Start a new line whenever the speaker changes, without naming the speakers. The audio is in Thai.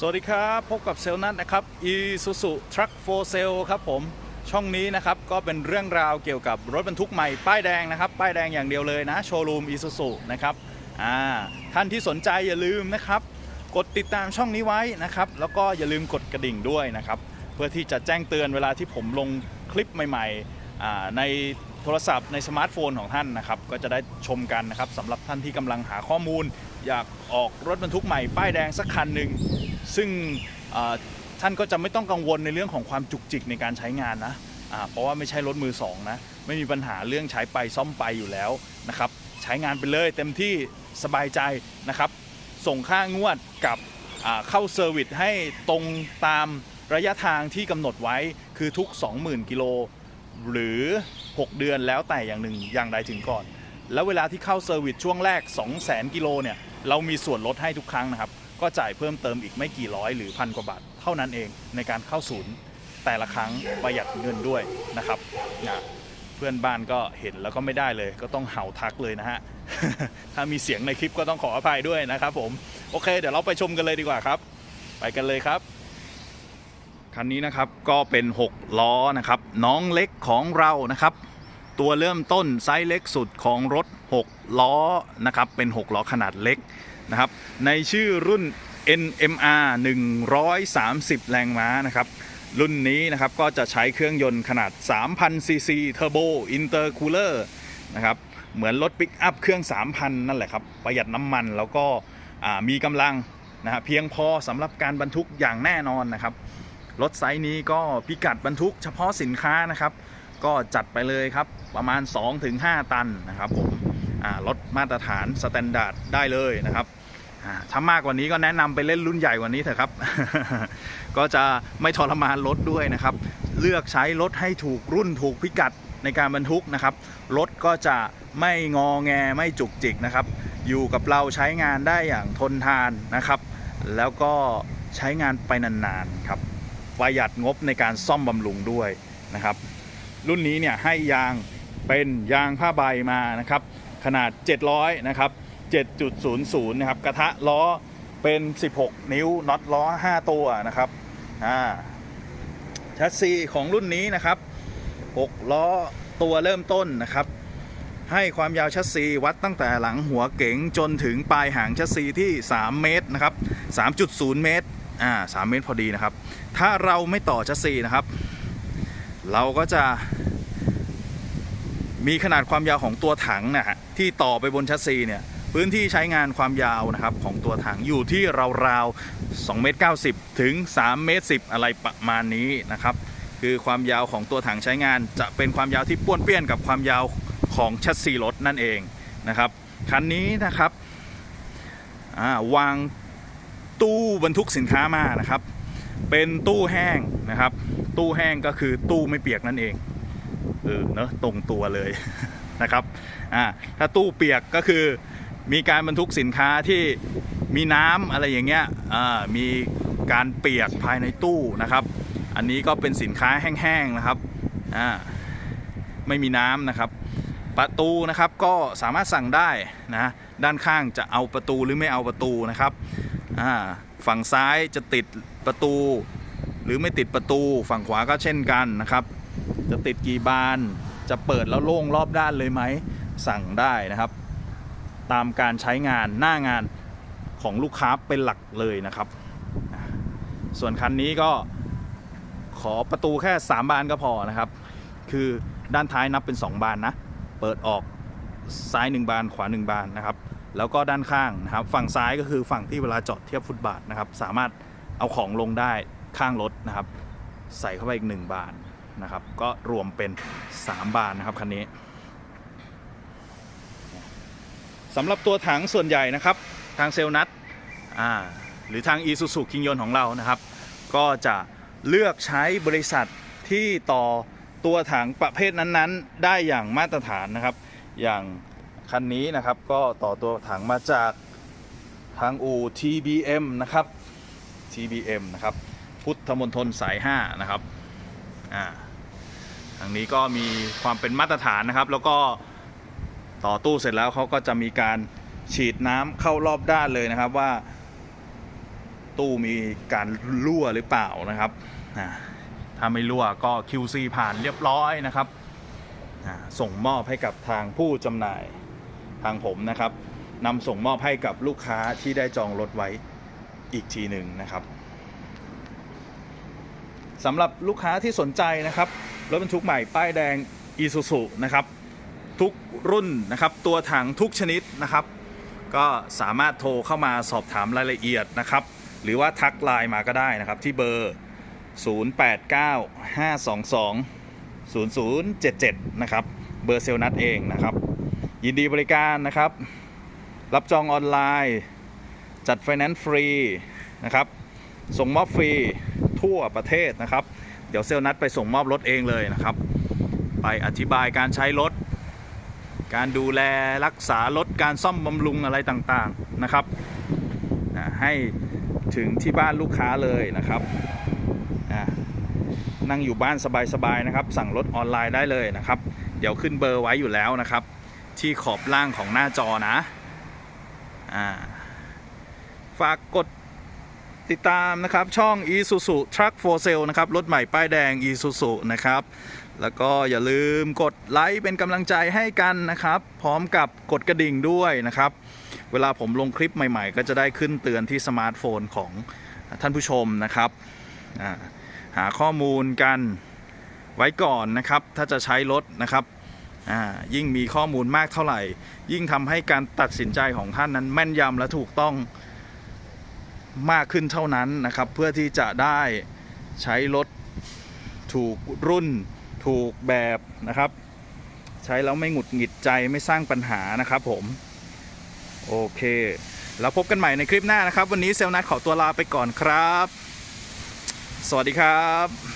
สวัสดีครับ พบกับเซลนัทนะครับ Isuzu Truck for Sale ครับผมช่องนี้นะครับ ก็เป็นเรื่องราวเกี่ยวกับรถบรรทุกใหม่ป้ายแดงนะครับ ป้ายแดงอย่างเดียวเลยนะ โชว์รูม Isuzu นะครับอ่าท่านที่สนใจอย่าลืมนะครับ กดติดตามช่องนี้ไว้นะครับ แล้วก็อย่าลืมกดกระดิ่งด้วยนะครับ เพื่อที่จะแจ้งเตือนเวลาที่ผมลงคลิปใหม่ๆอ่ในโทรศัพท์ในสมาร์ทโฟนของท่านนะครับ ก็จะได้ชมกันนะครับสำหรับท่านที่กำลังหาข้อมูล อยากออกรถบรรทุกใหม่ป้ายแดงสักคันหนึ่ง ซึ่งท่านก็จะไม่ต้องกังวลในเรื่องของความจุกจิกในการใช้งานนะเพราะว่าไม่ใช่รถมือสองนะไม่มีปัญหาเรื่องใช้ไปซ่อมไปอยู่แล้วนะครับใช้งานไปเลยเต็มที่สบายใจนะครับ ส่งค่างวดกับเข้าเซอร์วิสให้ตรงตามระยะทางที่กำหนดไว้คือทุก 20,000 กิโลหรือ 6 เดือนแล้วแต่อย่างหนึ่งอย่างใดถึงก่อน แล้วเวลาที่เข้าเซอร์วิสช่วงแรก 200,000 กิโลเนี่ยเรามีส่วนลดให้ทุกครั้งนะครับ ก็จ่ายเพิ่มเติมอีกไม่กี่ร้อยหรือพันกว่าบาทเท่านั้นเองในการเข้าศูนย์แต่ละครั้งประหยัดเงินด้วยนะครับนะเพื่อนบ้านก็เห็นแล้วก็ไม่ได้เลย ก็ต้องเห่าทักเลยนะฮะ ถ้ามีเสียงในคลิปก็ต้องขออภัยด้วยนะครับผม โอเค เดี๋ยวเราไปชมกันเลยดีกว่าครับ ไปกันเลยครับ คันนี้นะครับก็เป็น 6 ล้อนะครับ น้องเล็กของเรานะครับ ตัวเริ่มต้นไซส์เล็กสุดของรถ 6 ล้อนะครับ เป็น 6 ล้อขนาดเล็ก นะครับ ในชื่อรุ่น NMR 130 แรงม้านะครับ รุ่นนี้นะครับก็จะใช้เครื่องยนต์ขนาด 3,000ซีซีเทอร์โบอินเตอร์คูลเลอร์นะครับเหมือนรถปิกอัพเครื่อง 3,000 นั่นแหละครับ ประหยัดน้ำมันแล้วก็มีกำลังนะฮะเพียงพอสำหรับการบรรทุกอย่างแน่นอนนะครับ รถไซส์นี้ก็พิกัดบรรทุกเฉพาะสินค้านะครับ ก็จัดไปเลยครับประมาณ 2-5 ตันนะครับผมรถมาตรฐานสแตนดาร์ดได้เลยนะครับ ถ้ามากกว่านี้ก็แนะนำไปเล่นรุ่นใหญ่กว่านี้เถอะครับ ก็จะไม่ทรมานรถด้วยนะครับ เลือกใช้รถให้ถูกรุ่นถูกพิกัดในการบรรทุกนะครับ รถก็จะไม่งอแงไม่จุกจิกนะครับ อยู่กับเราใช้งานได้อย่างทนทานนะครับ แล้วก็ใช้งานไปนานๆครับ ประหยัดงบในการซ่อมบำรุงด้วยนะครับ รุ่นนี้เนี่ยให้ยางเป็นยางผ้าใบมานะครับ ขนาด 700 นะครับ 7.00 นะครับ กระทะล้อเป็น 16 นิ้วน็อตล้อ 5 ตัวนะครับอ่าแชสซีของรุ่นนี้นะครับ 6 ล้อตัวเริ่มต้นนะครับ ให้ความยาวชัสซีวัดตั้งแต่หลังหัวเก๋งจนถึงปลายหางชัสซีที่ 3 เมตรนะครับ 3.0 เมตรอ่า3เมตรพอดีนะครับ ถ้าเราไม่ต่อชัสซีนะครับ เราก็จะ มีขนาดความยาวของตัวถังนะฮะที่ต่อไปบนชัสซีเนี่ย พื้นที่ใช้งานความยาวนะครับของตัวถังอยู่ที่ราวๆ2เมตร90 ถึง3เมตร10 อะไรประมาณนี้นะครับ คือความยาวของตัวถังใช้งาน จะเป็นความยาวที่ป้วนเปี้ยนกับความยาวของแชัสซีรถนั่นเองนะครับคันนี้นะครับาวางตู้บรรทุกสินค้ามานะครับ เป็นตู้แห้งนะครับ ตู้แห้งก็คือตู้ไม่เปียกนั่นเองเออเนอะตรงตัวเลยนะครับอ่าถ้าตู้เปียกก็คือ มีการบรรทุกสินค้าที่มีน้ำอะไรอย่างเงี้ยมีการเปียกภายในตู้นะครับ อันนี้ก็เป็นสินค้าแห้งๆนะครับไม่มีน้ำนะครับ ประตูนะครับก็สามารถสั่งได้นะด้านข้างจะเอาประตูหรือไม่เอาประตูนะครับฝั่งซ้ายจะติดประตู หรือไม่ติดประตู ฝั่งขวาก็เช่นกันนะครับ จะติดกี่บานจะเปิดแล้วโล่งรอบด้านเลยไหมสั่งได้นะครับ ตามการใช้งานหน้างานของลูกค้าเป็นหลักเลยนะครับ ส่วนคันนี้ก็ขอประตูแค่ 3 บานก็พอนะครับ คือด้านท้ายนับเป็น 2 บานนะ เปิดออกซ้าย 1 บานขวา 1 บานนะครับ แล้วก็ด้านข้างนะครับ ฝั่งซ้ายก็คือฝั่งที่เวลาจอดเทียบฟุตบาทนะครับ สามารถเอาของลงได้ข้างรถนะครับ ใส่เข้าไปอีก 1 บานนะครับ ก็รวมเป็น 3 บานนะครับคันนี้ สำหรับตัวถังส่วนใหญ่นะครับทางเซลนัทอ่าหรือทาง i s u z u คิงยนของเรานะครับ ก็จะเลือกใช้บริษัทที่ต่อตัวถังประเภทนั้นๆ ได้อย่างมาตรฐานนะครับ อย่างคันนี้นะครับก็ต่อตัวถังมาจากทางอู TBM นะครับ TBM นะครับ พุทธมณฑลสาย 5 นะครับอ่าทางนี้ก็มีความเป็นมาตรฐานนะครับ แล้วก็ ต่อตู้เสร็จแล้วเขาก็จะมีการฉีดน้ำเข้ารอบด้านเลยนะครับว่า ตู้มีการรั่วหรือเปล่านะครับถ้าไม่รั่วก็ QC ผ่านเรียบร้อยนะครับส่งมอบให้กับทางผู้จำหน่ายทางผมนะครับนำส่งมอบให้กับลูกค้าที่ได้จองรถไว้อีกทีหนึ่งนะครับสำหรับลูกค้าที่สนใจนะครับรถบรรทุกใหม่ป้ายแดง Isuzu นะครับ ทุกรุ่นนะครับ ตัวถังทุกชนิดนะครับ ก็สามารถโทรเข้ามาสอบถามรายละเอียดนะครับ หรือว่าทักไลน์มาก็ได้นะครับ ที่เบอร์ 0895220077 นะครับ เบอร์เซลนัดเองนะครับ ยินดีบริการนะครับ รับจองออนไลน์ จัดไฟแนนซ์ฟรีนะครับ ส่งมอบฟรีทั่วประเทศนะครับ เดี๋ยวเซลลนัดไปส่งมอบรถเองเลยนะครับ ไปอธิบายการใช้รถ การดูแลรักษารถการซ่อมบำรุงอะไรต่างๆนะครับนะให้ถึงที่บ้านลูกค้าเลยนะครับอะนั่งอยู่บ้านสบายๆนะครับ สั่งรถออนไลน์ได้เลยนะครับ เดี๋ยวขึ้นเบอร์ไว้อยู่แล้วนะครับ ที่ขอบล่างของหน้าจอนะอ่าฝากกดติดตามนะครับช่อง Isuzu Truck for Sale นะครับ รถใหม่ป้ายแดง Isuzu นะครับ แล้วก็อย่าลืมกดไลค์เป็นกำลังใจให้กันนะครับ พร้อมกับกดกระดิ่งด้วยนะครับ เวลาผมลงคลิปใหม่ๆ ก็จะได้ขึ้นเตือนที่สมาร์ทโฟนของท่านผู้ชมนะครับ หาข้อมูลกันไว้ก่อนนะครับ ถ้าจะใช้รถนะครับ ยิ่งมีข้อมูลมากเท่าไหร่ ยิ่งทำให้การตัดสินใจของท่านนั้นแม่นยำและถูกต้องมากขึ้นเท่านั้นนะครับ เพื่อที่จะได้ใช้รถถูกรุ่น ถูกแบบนะครับ ใช้แล้วไม่หงุดหงิดใจไม่สร้างปัญหานะครับผม โอเค แล้วพบกันใหม่ในคลิปหน้านะครับ วันนี้เซลนัทขอตัวลาไปก่อนครับ สวัสดีครับ